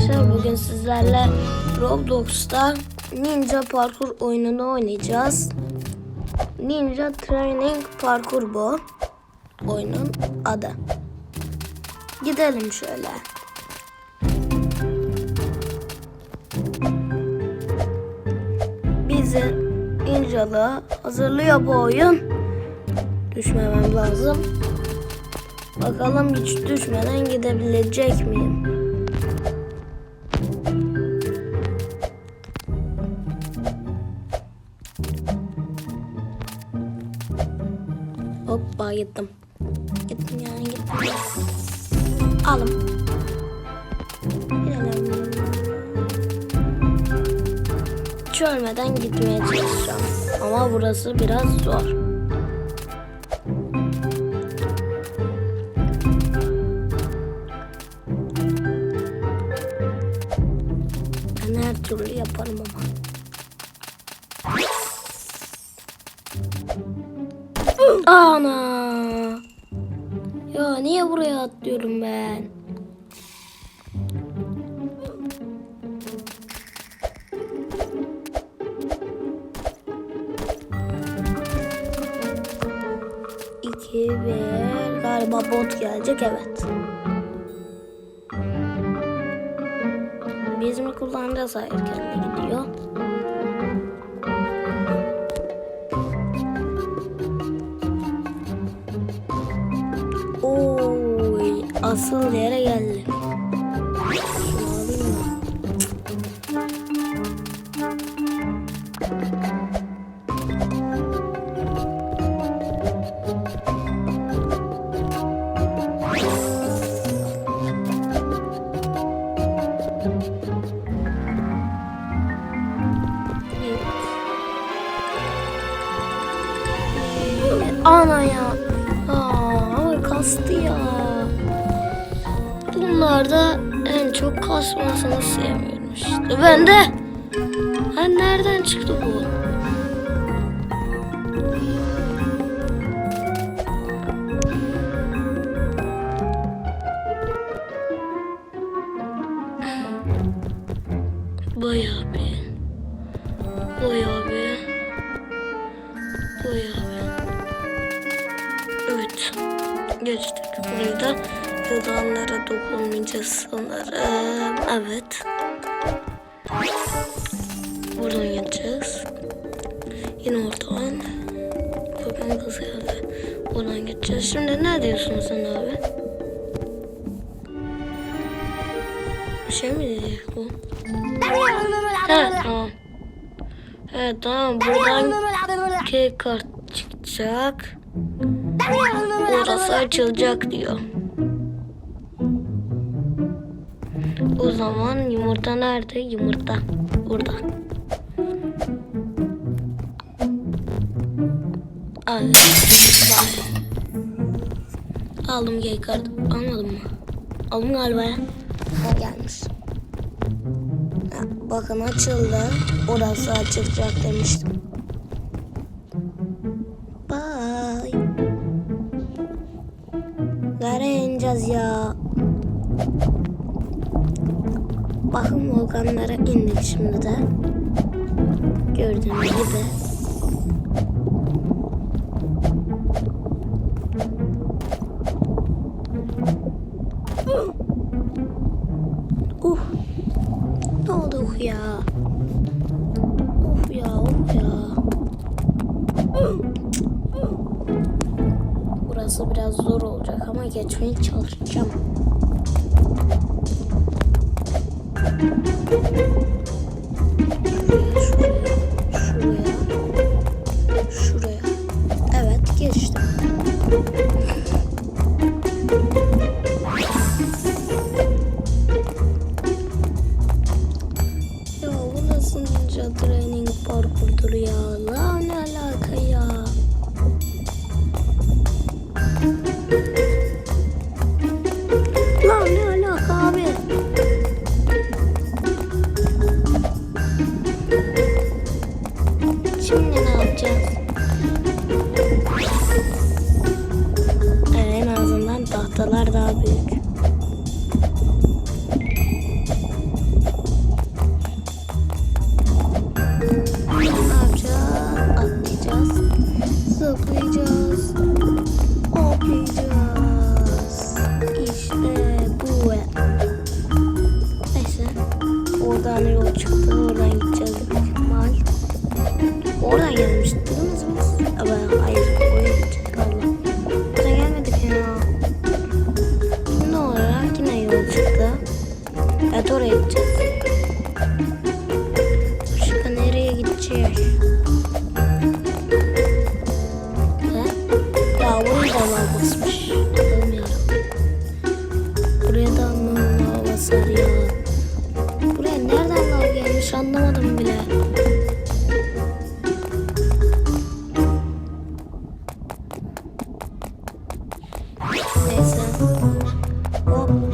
arkadaşlar bugün sizlerle Roblox'ta Ninja Parkur oyununu oynayacağız. Ninja Training Parkur bu. Oyunun adı. Gidelim şöyle. Bizi Ninjalı hazırlıyor bu oyun. Düşmemem lazım. Bakalım hiç düşmeden gidebilecek miyim? Hoppa gittim. Gittim yani gittim. Alım. Hiç ölmeden gitmeye çalışacağım. Ama burası biraz zor. Ana! Ya niye buraya atlıyorum ben? İki bir galiba bot gelecek evet. Biz mi kullanacağız? Hayır kendi asıl yere mı? Ana ya. Aa, kastı ya. Bunlarda en çok kasmasını sevmiyorum işte. Ben de. Ha nereden çıktı bu? Yılanlara dokunmayacağız sanırım. Evet. Buradan geçeceğiz. Yine oradan. Bakın kız geldi. Buradan geçeceğiz. Şimdi ne diyorsun sen abi? Bir şey mi diyecek bu? Evet tamam. Evet tamam buradan key kart çıkacak. Orası açılacak diyor. O zaman yumurta nerede? Yumurta. Burada. Aldım gay kartı. Almadım mı? Aldım galiba ya. Ha, gelmiş. Ha, bakın açıldı. Orası açılacak demiştim. Volkanlara indik şimdi de. Gördüğünüz gibi. Uh. Ne oldu uh ya? Of ya, of ya. Burası biraz zor olacak ama geçmeye çalışacağım.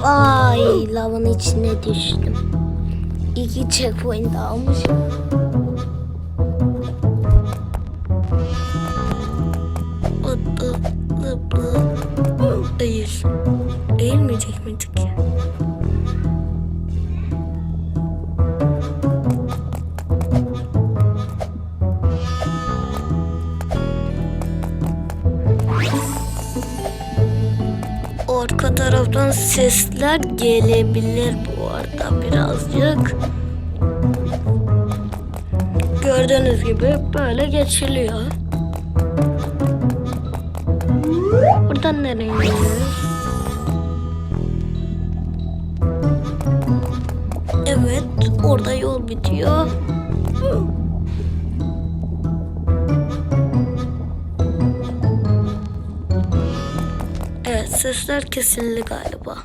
Ay lavın içine düştüm. İki checkpoint almışım. Değil. Eğilmeyecek miydik ya? Taraftan sesler gelebilir bu arada birazcık. Gördüğünüz gibi böyle geçiliyor. Buradan nereye gidiyoruz? Evet, orada yol bitiyor. Sesler kesildi galiba.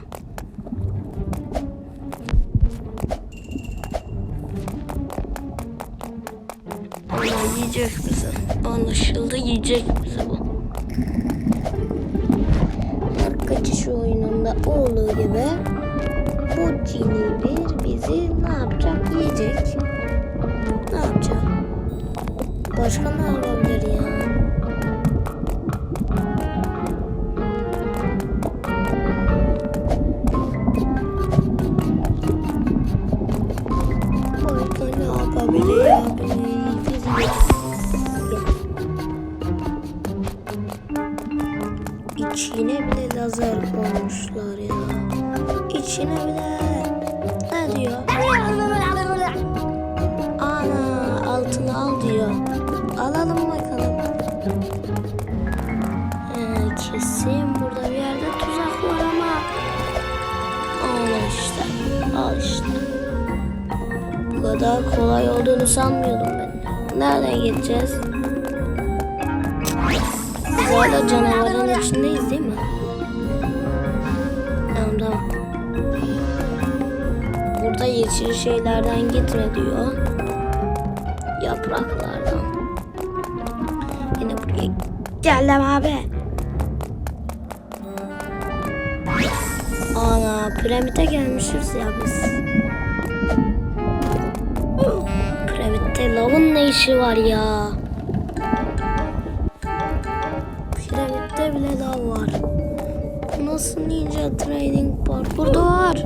Ama yiyecek bizi. Anlaşıldı, yiyecek bizi bu. Kaçış oyununda olduğu gibi bu cini bir bizi ne yapacak yiyecek. Ne yapacak? Başka ne olabilir ya? İçine bile lazer koymuşlar ya. İçine bile. Ne diyor? Ana altını al diyor. Alalım bakalım. Ee, kesin burada bir yerde tuzak var ama. Al işte. Al işte. Bu kadar kolay olduğunu sanmıyordum. Nereden geçeceğiz? Biz hala canavarın içindeyiz değil mi? Tamam tamam. Burada yeşil şeylerden gitme diyor. Yapraklardan. Yine buraya geldim abi. Ana piramide gelmişiz ya biz. Lavın ne işi var ya? Piramitte bile lav var. Nasıl ninja training parkurda var?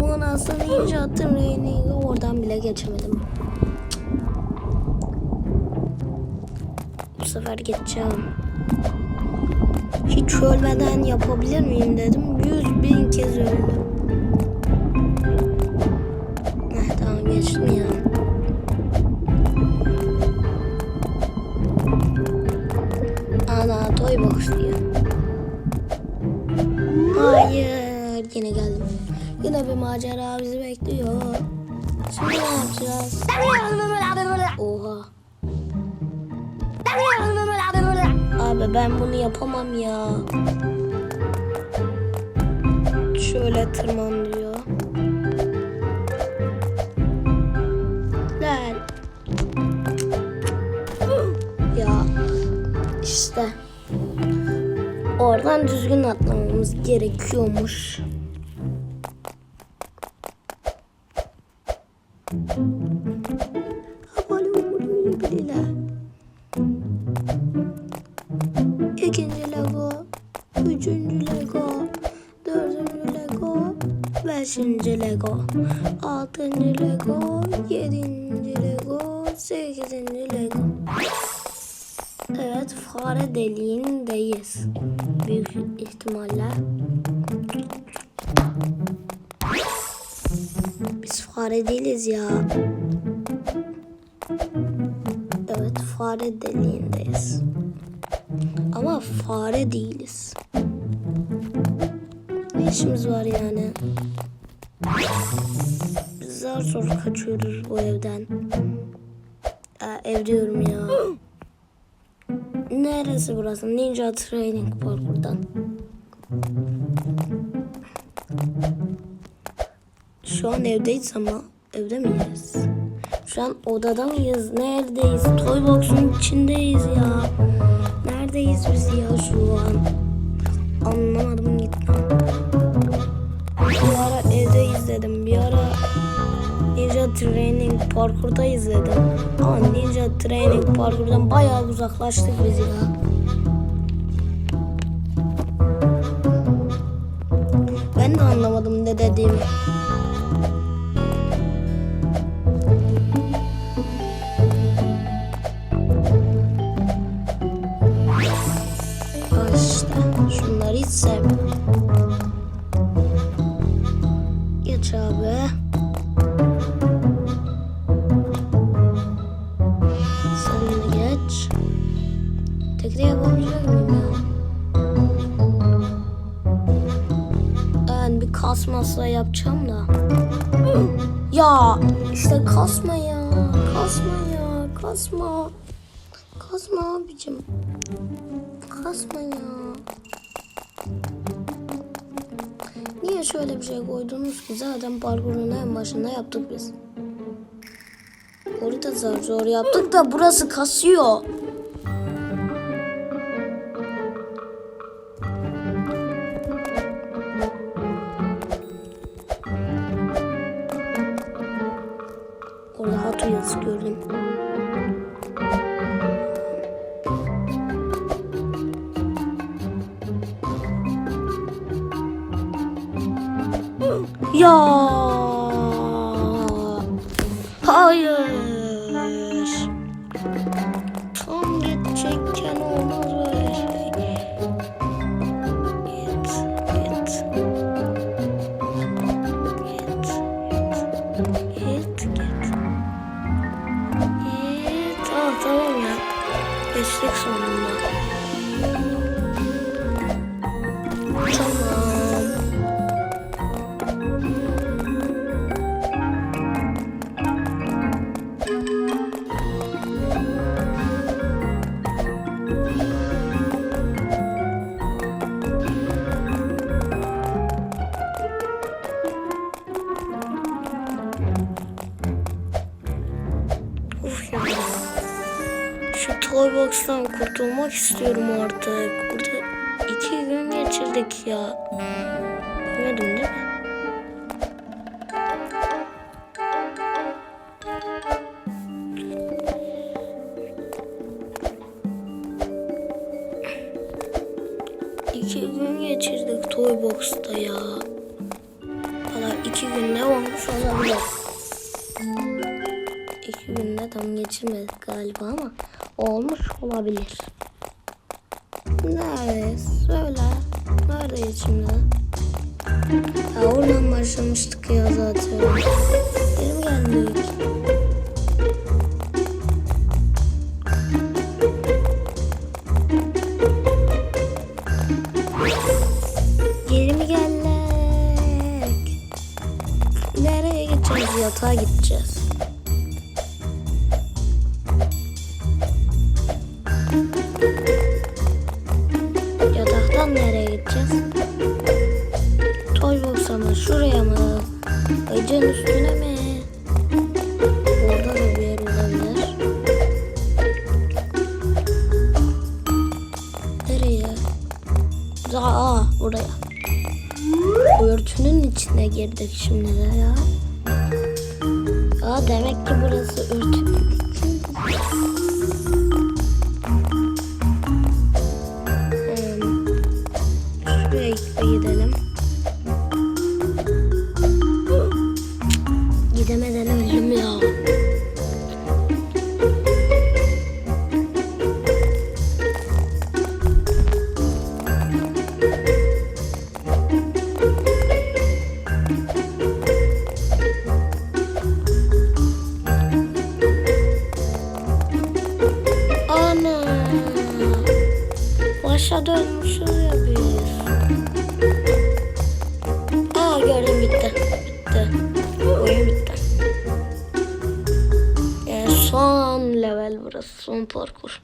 Bu nasıl ninja training oradan bile geçemedim. Sefer geçeceğim. Hiç ölmeden yapabilir miyim dedim. Yüz bin kez öldüm. Heh, tamam geçtim ya. Ana toy box diyor. Hayır yine geldim. Yine bir macera bizi bekliyor. Yapamam ya. Şöyle tırman diyor. Ya işte. Oradan düzgün atlamamız gerekiyormuş. Yedinci Lego. Sekizinci Lego. Evet fare deliğindeyiz. Büyük ihtimalle. Biz fare değiliz ya. Evet fare deliğindeyiz. Ama fare değiliz. Ne işimiz var yani? Zar zor kaçıyoruz bu evden. Aa, ev diyorum ya. Neresi burası? Ninja Training Parkur'dan. Şu an evdeyiz ama evde miyiz? Şu an odada mıyız? Neredeyiz? Toybox'un içindeyiz ya. Neredeyiz biz ya şu an? Anlamadım gitti. Bir ara evde izledim. Bir ara Training Parkur'da izledim. Ama Ninja Training Parkur'dan bayağı uzaklaştık biz ya. Ben de anlamadım ne dediğimi. Kasmazsa yapacağım da. Ya işte kasma ya. Kasma ya. Kasma. Kasma abicim. Kasma ya. Niye şöyle bir şey koydunuz ki? Zaten parkurun en başında yaptık biz. Orada zor zor yaptık da burası kasıyor. Wheels gördüm. Ya. Hayır. Tam geçecekken olmaz böyle şey. Git. Git, git. Git, Şu Toybox'tan kurtulmak istiyorum artık. Burada iki gün geçirdik ya. Bilmedim değil mi? Galiba ama olmuş olabilir. Neredeyiz? Söyle. Neredeyiz şimdi? Ya oradan başlamıştık ya zaten. Geri mi geldik? Yataktan nereye gideceğiz? Toybox'a mı? Şuraya mı? Ayıcın üstüne mi? Hmm. Şuraya Son parkur.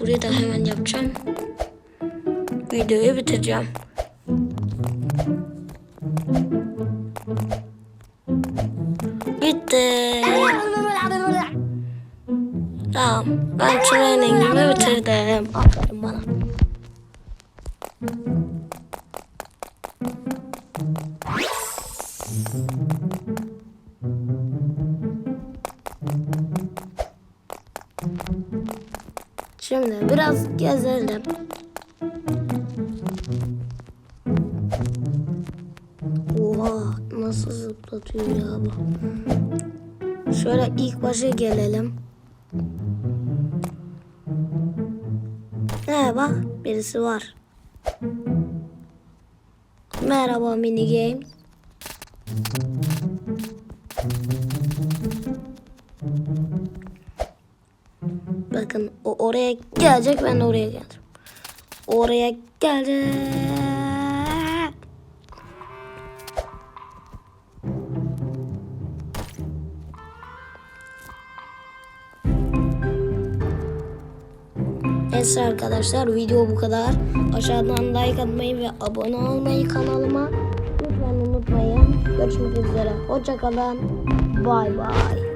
Burayı da hemen yapacağım. Videoyu bitireceğim. Bitti. Tamam. Ben trainingimi bitirdim. Aferin bana. Şimdi biraz gezelim. Oha nasıl zıplatıyor ya bu. Şöyle ilk başa gelelim. Bak birisi var. Merhaba mini games. Oraya gelecek ben de oraya geleceğim. Oraya gelecek. Neyse arkadaşlar video bu kadar. Aşağıdan like atmayı ve abone olmayı kanalıma lütfen unutmayın. Görüşmek üzere. Hoşçakalın. Bay bay.